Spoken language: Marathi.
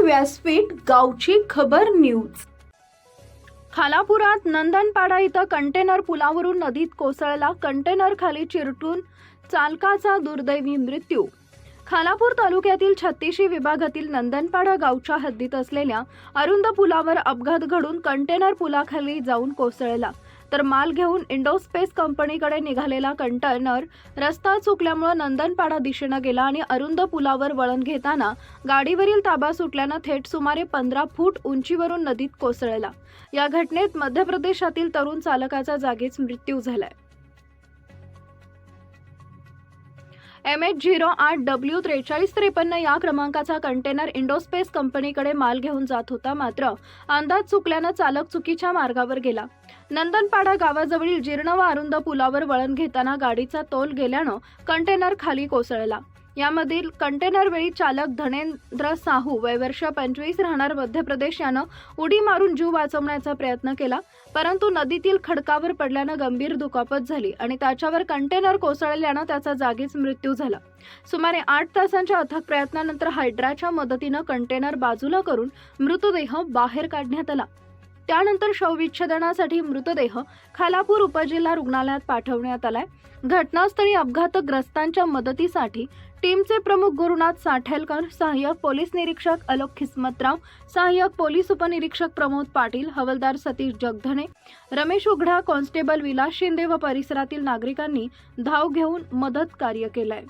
व्यासपीठ गावची खबर न्यूज. खालापुरात नंदनपाडा इथं कंटेनर पुलावरून नदीत कोसळला. कंटेनर खाली चिरटून चालकाचा दुर्दैवी मृत्यू. खालापूर तालुक्यातील छत्तीशी विभागातील नंदनपाडा गावच्या हद्दीत असलेल्या अरुंद पुलावर अपघात घडून कंटेनर पुलाखाली जाऊन कोसळला. तर माल घेऊन इंडोस्पेस कंपनीकडे निघालेला कंटेनर रस्ता चुकल्यामुळे नंदनपाडा दिशेनं गेला आणि अरुंद पुलावर वळण घेताना गाडीवरील ताबा सुटल्यानं थेट सुमारे पंधरा फूट उंचीवरून नदीत कोसळला. या घटनेत मध्य प्रदेशातील तरुण चालकाचा जागीच मृत्यू झालाय. एम एच झिरो आठ डब्ल्यू त्रेचाळीस त्रेपन्न या क्रमांकाचा कंटेनर इंडोस्पेस कंपनीकडे माल घेऊन जात होता मात्र अंदाज चुकल्यानं चालक चुकीच्या मार्गावर गेला. नंदनपाडा गावाजवळील जीर्ण व अरुंद पुलावर वळण घेताना गाडीचा तोल गेल्यानं कंटेनर खाली कोसळला. यामधील कंटेनर वेळी चालक धनेंद्र साहू वयवर्ष पंचवीस राहणार मध्य प्रदेश यानं उडी मारून जीव वाचवण्याचा प्रयत्न केला परंतु नदीतील खडकावर पडल्यानं गंभीर दुखापत झाली आणि त्याच्यावर कंटेनर कोसळल्यानं त्याचा जागीच मृत्यू झाला. सुमारे आठ तासांच्या अथक प्रयत्नानंतर हायड्राच्या मदतीनं कंटेनर बाजूला करून मृतदेह बाहेर काढण्यात आला. त्यानंतर शवविच्छेदनासाठी मृतदेह खालापूर उपजिल्हा रुग्णालयात पाठवण्यात आलाय. घटनास्थळी अपघातग्रस्तांच्या मदतीसाठी टीमचे प्रमुख गुरुनाथ साठेलकर सहाय्यक पोलीस निरीक्षक अलोक खिस्मतराव सहाय्यक पोलीस उपनिरीक्षक प्रमोद पाटील हवलदार सतीश जगधने रमेश उघडा कॉन्स्टेबल विलास शिंदे व परिसरातील नागरिकांनी धाव घेऊन मदत कार्य केलंय.